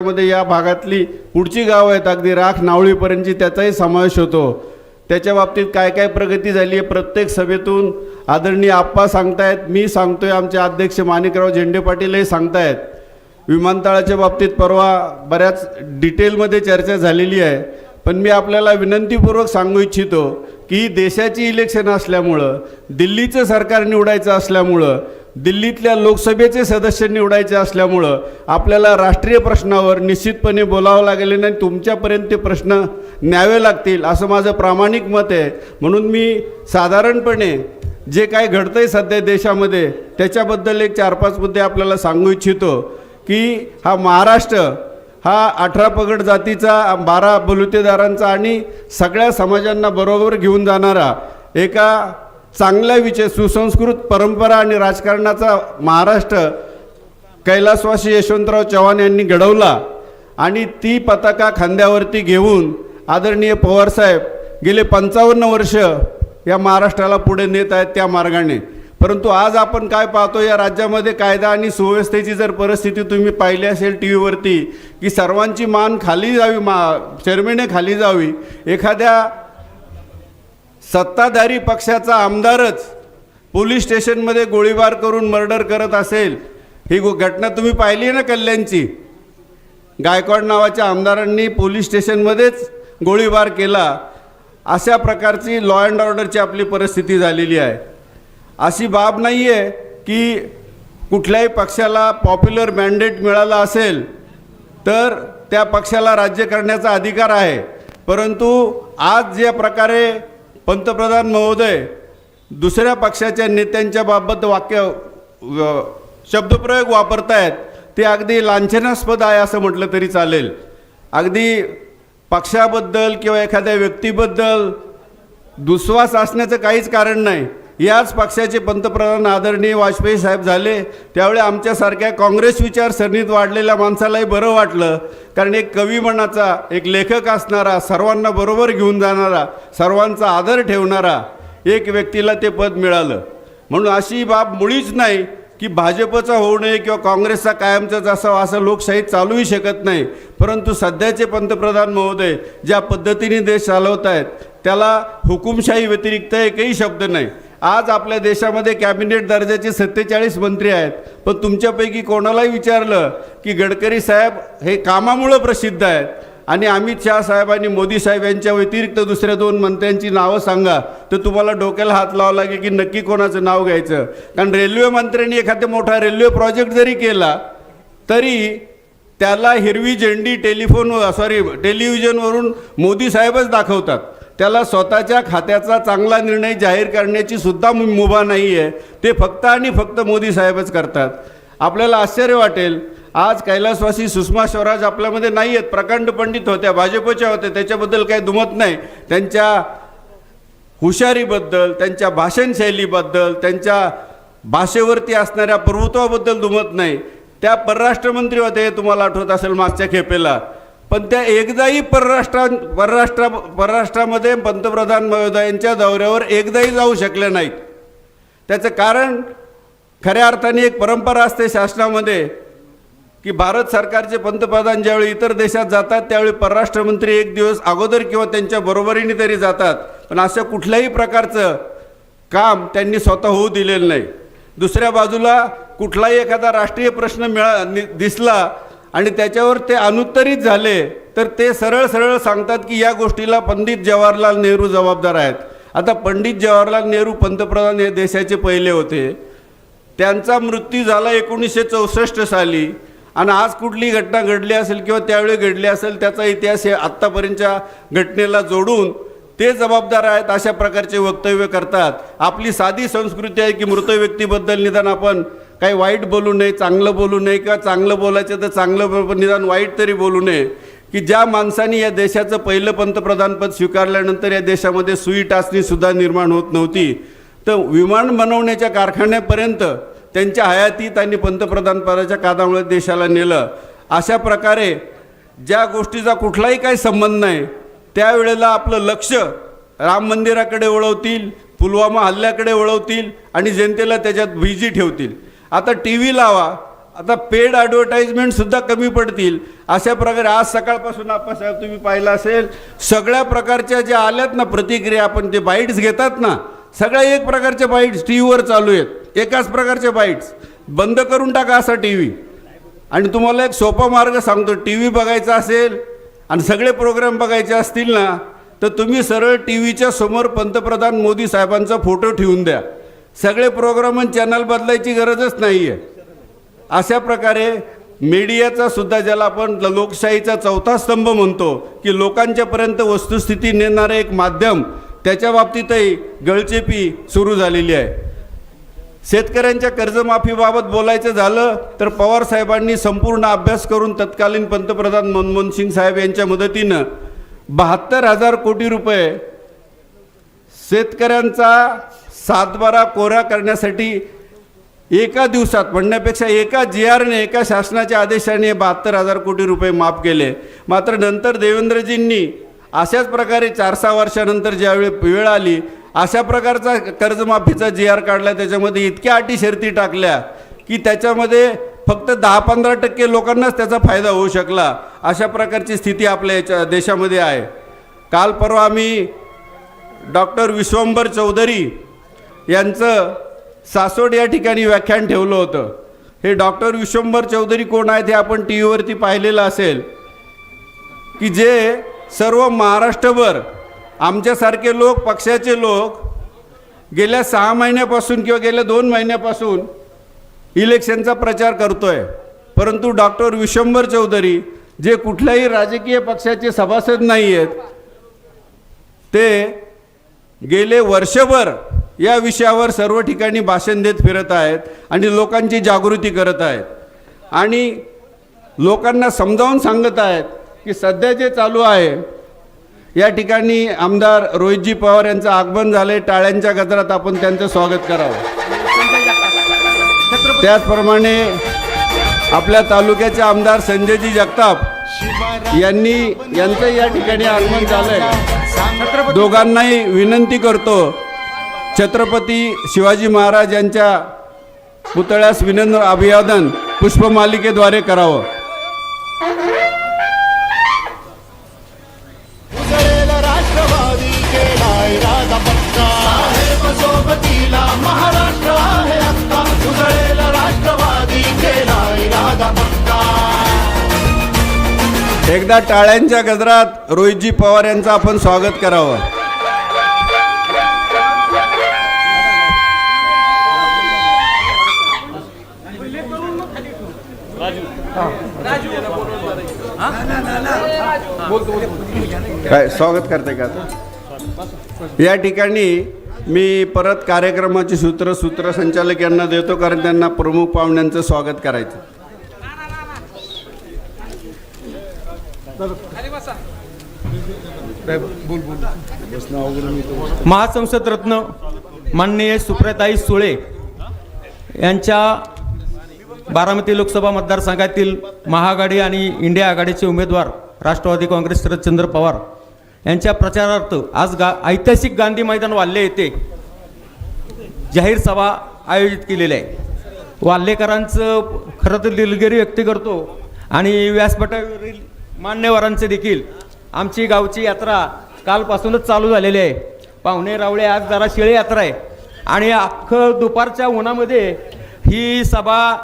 मध्ये या भागातली पुढची गावं आहेत. अगदी राख नावळीपर्यंतची त्याचाही समावेश होतो. त्याच्या बाबतीत काय काय प्रगती झाली आहे प्रत्येक सभेतून आदरणीय आप्पा सांगतायत मी सांगतोय आमचे अध्यक्ष माणिकराव झेंडे पाटीलही सांगतायत. विमानतळाच्या बाबतीत परवा बऱ्याच डिटेलमध्ये चर्चा झालेली आहे. पण मी आपल्याला विनंतीपूर्वक सांगू इच्छितो की देशाची इलेक्शन असल्यामुळं दिल्लीचं सरकार निवडायचं असल्यामुळं दिल्लीतल्या लोकसभेचे सदस्य निवडायचे असल्यामुळं आपल्याला राष्ट्रीय प्रश्नावर निश्चितपणे बोलावं लागेल आणि तुमच्यापर्यंत ते प्रश्न न्यावे लागतील असं माझं प्रामाणिक मत आहे. म्हणून मी साधारणपणे जे काय घडतंय सध्या देशामध्ये त्याच्याबद्दल एक चार पाच मुद्दे आपल्याला सांगू इच्छितो की हा महाराष्ट्र हा अठरा पगड जातीचा बारा बलुतेदारांचा आणि सगळ्या समाजांना बरोबर घेऊन जाणारा एका चांगल्या विषय सुसंस्कृत परंपरा आणि राजकारणाचा महाराष्ट्र कैलासवासी यशवंतराव चव्हाण यांनी घडवला आणि ती पताका खांद्यावरती घेऊन आदरणीय पवारसाहेब गेले पंचावन्न वर्ष या महाराष्ट्राला पुढे नेत आहेत त्या मार्गाने. परंतु आज आपण काय पाहतो या राज्यामध्ये कायदा आणि सुव्यवस्थेची जर परिस्थिती तुम्ही पाहिली असेल टी व्हीवरती की सर्वांची मान खाली जावी मा चेअरमेने खाली जावी एखाद्या सत्ताधारी पक्षाचा आमदारच पोलीस स्टेशनमध्ये गोळीबार करून मर्डर करत असेल ही गो- घटना तुम्ही पाहिली ना कल्याणची? गायकवाड नावाच्या आमदारांनी पोलीस स्टेशनमध्येच गोळीबार केला. अशा प्रकारची लॉ अँड ऑर्डरची आपली परिस्थिती झालेली आहे. अशी बाब नाही आहे की कुठल्याही पक्षाला पॉप्युलर मॅन्डेट मिळाला असेल तर त्या पक्षाला राज्य करण्याचा अधिकार आहे. परंतु आज ज्या प्रकारे पंतप्रधान महोदय दुसऱ्या पक्षाच्या नेत्यांच्या बाबत वाक्य शब्दप्रयोग वापरतायत ते अगदी लांछनास्पद आहे असं म्हटलं तरी चालेल. अगदी पक्षाबद्दल किंवा एखाद्या व्यक्तीबद्दल दुस्वास असण्याचं काहीच कारण नाही. याच पक्षाचे पंतप्रधान आदरणीय वाजपेयी साहेब झाले. त्यावेळी आमच्यासारख्या काँग्रेस विचारसरणीत वाढलेल्या माणसालाही बरं वाटलं. कारण एक कवी मनाचा एक लेखक असणारा सर्वांना बरोबर घेऊन जाणारा सर्वांचा आदर ठेवणारा एक व्यक्तीला ते पद मिळालं. म्हणून अशी बाब मुळीच नाही की भाजपचा होऊ नये किंवा काँग्रेसचा कायमचाच असावा असं लोकशाहीत चालूही शकत नाही. परंतु सध्याचे पंतप्रधान महोदय ज्या पद्धतीने देश चालवत आहेत त्याला हुकुमशाही व्यतिरिक्त एकही शब्द नाही. आज आपल्या देशामध्ये कॅबिनेट दर्जाचे सत्तेचाळीस मंत्री आहेत. पण तुमच्यापैकी कोणालाही विचारलं की गडकरी साहेब हे कामामुळं प्रसिद्ध आहेत. आणि अमित शहा साहेब आणि मोदी साहेब यांच्या व्यतिरिक्त दुसऱ्या दोन मंत्र्यांची नावं सांगा. तर तुम्हाला डोक्याला हात लावा लागेल की नक्की कोणाचं नाव घ्यायचं. कारण रेल्वे मंत्र्यांनी एखादा मोठा रेल्वे प्रोजेक्ट जरी केला तरी त्याला हिरवी झेंडी टेलिफोन सॉरी टेलिव्हिजनवरून मोदी साहेबच दाखवतात. त्याला स्वतःच्या खात्याचा चांगला निर्णय जाहीर करण्याची सुद्धा मु- मुभा नाही आहे ते फक्त आणि फक्त मोदी साहेबच करतात. आपल्याला आश्चर्य वाटेल. आज कैलासवासी सुषमा स्वराज आपल्यामध्ये नाही आहेत प्रकांड पंडित होत्या भाजपच्या होत्या त्याच्याबद्दल काही दुमत नाही. त्यांच्या हुशारीबद्दल त्यांच्या भाषणशैलीबद्दल त्यांच्या भाषेवरती असणाऱ्या प्रभुत्वाबद्दल दुमत नाही. त्या परराष्ट्रमंत्री होते हे तुम्हाला आठवत असेल मागच्या खेपेला. पण त्या एकदाही परराष्ट्रा परराष्ट्रा परराष्ट्रामध्ये पंतप्रधान महोदयांच्या दौऱ्यावर एकदाही जाऊ शकल्या नाहीत. त्याचं कारण खऱ्या अर्थाने एक परंपरा असते शासनामध्ये की भारत सरकारचे पंतप्रधान ज्यावेळी इतर देशात जातात त्यावेळी परराष्ट्रमंत्री एक दिवस अगोदर किंवा त्यांच्या बरोबरीने तरी जातात. पण अशा कुठल्याही प्रकारचं काम त्यांनी स्वतः होऊ दिलेलं नाही. दुसऱ्या बाजूला कुठलाही एखादा राष्ट्रीय प्रश्न मिळा नि- दिसला आणि त्याच्यावर ते अनुत्तरित झाले तर ते सरळ सरळ सांगतात की या गोष्टीला पंडित जवाहरलाल नेहरू जबाबदार आहेत. आता पंडित जवाहरलाल नेहरू पंतप्रधान हे देशाचे पहिले होते. त्यांचा मृत्यू झाला एकोणीसशे चौसष्ट साली. आणि आज कुठली घटना घडली असेल किंवा त्यावेळी घडली असेल त्याचा इतिहास हे आत्तापर्यंतच्या घटनेला जोडून ते जबाबदार आहेत अशा प्रकारचे वक्तव्य करतात. आपली साधी संस्कृती आहे की मृत व्यक्तीबद्दल निदान आपण काही वाईट बोलू नये चांगलं बोलू नये किंवा चांगलं बोलायचं तर चांगलं निदान वाईट तरी बोलू नये. की ज्या माणसाने या देशाचं पहिलं पंतप्रधानपद स्वीकारल्यानंतर या देशामध्ये सुई टाचणीसुद्धा निर्माण होत नव्हती तर विमान बनवण्याच्या कारखान्यापर्यंत त्यांच्या हयातीत आणि पंतप्रधानपदाच्या कादामुळे देशाला नेलं. अशा प्रकारे ज्या गोष्टीचा कुठलाही काही संबंध नाही त्यावेळेला आपलं लक्ष राम मंदिराकडे वळवतील पुलवामा हल्ल्याकडे वळवतील आणि जनतेला त्याच्यात बिझी ठेवतील. आता टी व्ही लावा. आता पेड ॲडव्हर्टाईजमेंटसुद्धा कमी पडतील. अशा प्रकारे आज सकाळपासून आप्पासाहेब तुम्ही पाहिलं असेल सगळ्या प्रकारच्या ज्या आल्यात ना प्रतिक्रिया आपण ते बाईट्स घेतात ना सगळ्या एक प्रकारच्या बाईट्स टी व्हीवर चालू आहेत. एकाच प्रकारच्या बाईट्स बंद करून टाका असा टी व्ही आणि तुम्हाला एक सोपा मार्ग सांगतो टी व्ही बघायचा असेल आणि सगळे प्रोग्राम बघायचे असतील ना तर तुम्ही सरळ टी व्हीच्या समोर पंतप्रधान मोदी साहेबांचा फोटो ठेवून द्या. सगळे प्रोग्राम आणि चॅनल बदलायची गरजच नाही आहे अशा प्रकारे मीडियाचा सुद्धा ज्याला आपण ल- लोकशाहीचा चौथा स्तंभ म्हणतो की लोकांच्यापर्यंत वस्तुस्थिती नेणारं एक माध्यम त्याच्या बाबतीतही गळचेपी सुरू झालेली आहे. शेतकऱ्यांच्या कर्जमाफीबाबत बोलायचं झालं तर पवार साहेबांनी संपूर्ण अभ्यास करून तत्कालीन पंतप्रधान मनमोहन सिंग साहेब यांच्या मदतीनं बहात्तर हजार कोटी रुपये शेतकऱ्यांचा सातबारा कोरा करण्यासाठी एका दिवसात म्हणण्यापेक्षा एका जी आरने एका शासनाच्या आदेशाने बहात्तर हजार कोटी रुपये माफ केले. मात्र नंतर देवेंद्रजींनी अशाच प्रकारे चार सहा वर्षानंतर ज्यावेळी वेळ आली अशा प्रकारचा कर्जमाफीचा जी आर काढला त्याच्यामध्ये इतक्या अटी शर्ती टाकल्या की त्याच्यामध्ये फक्त दहा पंधरा टक्के लोकांनाच त्याचा फायदा होऊ शकला. अशा प्रकारची स्थिती आपल्या याच्या देशामध्ये आहे. काल परवा आम्ही डॉक्टर विश्वंभर चौधरी यांचं सासोड या ठिकाणी व्याख्यान ठेवलं होतं. हे डॉक्टर विश्वंभर चौधरी कोण आहेत हे आपण टी व्हीवरती पाहिलेलं असेल. की जे सर्व महाराष्ट्रभर आमच्यासारखे लोक पक्षाचे लोक गेल्या सहा महिन्यापासून किंवा गेल्या दोन महिन्यापासून इलेक्शनचा प्रचार करतोय. परंतु डॉक्टर विश्वंभर चौधरी जे कुठल्याही राजकीय पक्षाचे सभासद नाही आहेत ते गेले वर्षभर या विषयावर सर्व ठिकाणी भाषण देत फिरत आहेत आणि लोकांची जागृती करत आहेत. आणि लोकांना समजावून सांगत आहेत की सध्या जे चालू आहे या ठिकाणी आमदार रोहितजी पवार यांचं आगमन झालंय टाळ्यांच्या गजरात आपण त्यांचं स्वागत करावं. त्याचप्रमाणे आपल्या तालुक्याचे आमदार संजयजी जगताप यांनी यांचं या ठिकाणी आगमन झालंय. दोघांनाही विनंती करतो छत्रपती शिवाजी महाराज यांच्या पुतळ्यास विनम्र अभिवादन पुष्पमालिकेद्वारे करावं. एकदा टाळ्यांच्या गजरात रोहितजी पवार यांचं आपण स्वागत करावं. काय स्वागत करते का या ठिकाणी मी परत कार्यक्रमाचे सूत्र सूत्रसंचालक यांना देतो कारण त्यांना प्रमुख पाहुण्यांचं स्वागत करायचं. महासंसद रत्न माननीय सुप्रताई सुळे यांच्या बारामती लोकसभा मतदारसंघातील महाआघाडी आणि इंडिया आघाडीचे उमेदवार राष्ट्रवादी काँग्रेस शरदचंद्र पवार यांच्या प्रचारार्थ आज गा ऐतिहासिक गांधी मैदान वाल्हे येथे जाहीर सभा आयोजित केलेली आहे. वाल्हेकरांचं खरं तर दिलगिरी व्यक्त करतो आणि व्यासपीठावरील मान्यवरांचे देखील. आमची गावची यात्रा कालपासूनच चालू झालेली आहे. पाहुणे रावळे आज जरा शिळे यात्रा आहे. आणि अख्खं दुपारच्या उन्हामध्ये ही सभा